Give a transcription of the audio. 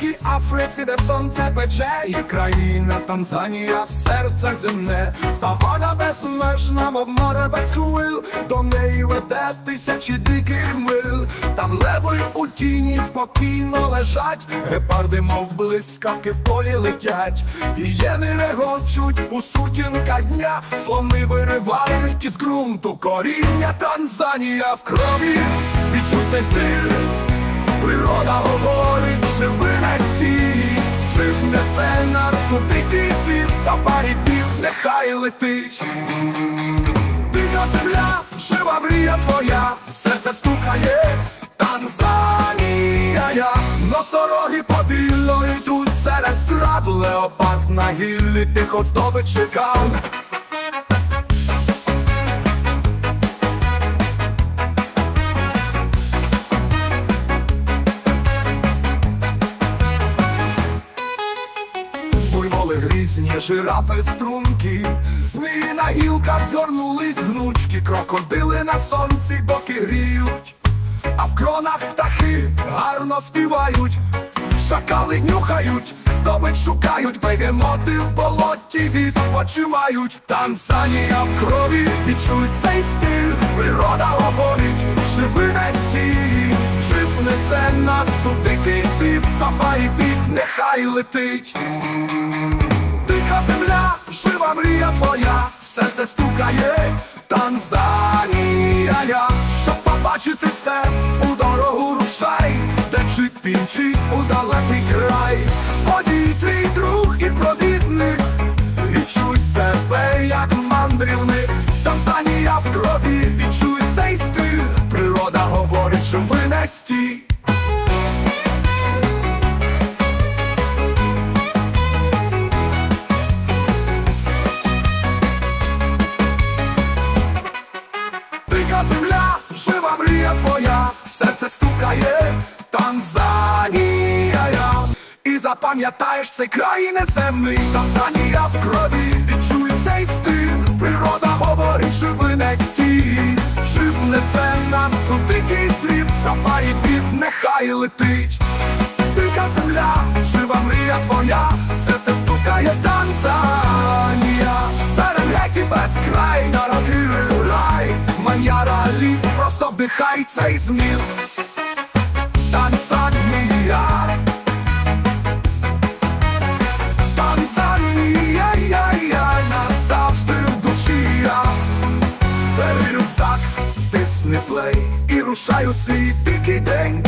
глибокій Африці, де сонце пече, і країна Танзанія в серцях земне, савана безмежна, мов море без хвиль, до неї веде тисячі диких миль, там леви у тіні спокійно лежать, гепарди, мов блискавки в полі летять, і єни регочуть у сутінка дня, слони виривають із ґрунту коріння. Танзанія в крові, відчуй цей стиль. Природа говорить, чи винести, чи внесе нас у світ, сафарі пів, нехай летить. Дика земля, жива мрія твоя, серце стукає, Танзанія, носороги повільно йдуть серед трав, леопард на гіллі тихо здобич чекав. Грізні, жирафи струнки, змії на гілках згорнулись гнучки, крокодили на сонці боки гріють, а в кронах птахи гарно співають, шакали нюхають, здобич шукають, бегемоти в болоті відпочивають. Танзанія в крові, відчуй цей стиль, природа говорить, живи не стій, чи внесе нас у дикий світ, сафарі пік, нехай летить. Земля, жива мрія твоя, серце стукає, Танзанія, я, щоб побачити це, у дорогу рушай, де чіпінчик у далекий край, Водій твій друг і провідник, відчуй себе, як мандрівник, Танзанія в крові, відчуй цей стиль, природа говорить, що ви не. Дика земля, жива мрія твоя, серце стукає, Танзанія, і запам'ятаєш цей край неземний, Танзанія в крові, відчуй цей стиль, природа говорить, живи не стій, жив несе нас у дикий світ, сафарі під нехай летить. Дика земля, жива мрія вдихай цей зміст. Танзанія, Танзанія, я, я, назавжди в душі я. Бери рюкзак, тисни плей і рушай у свій дикий день.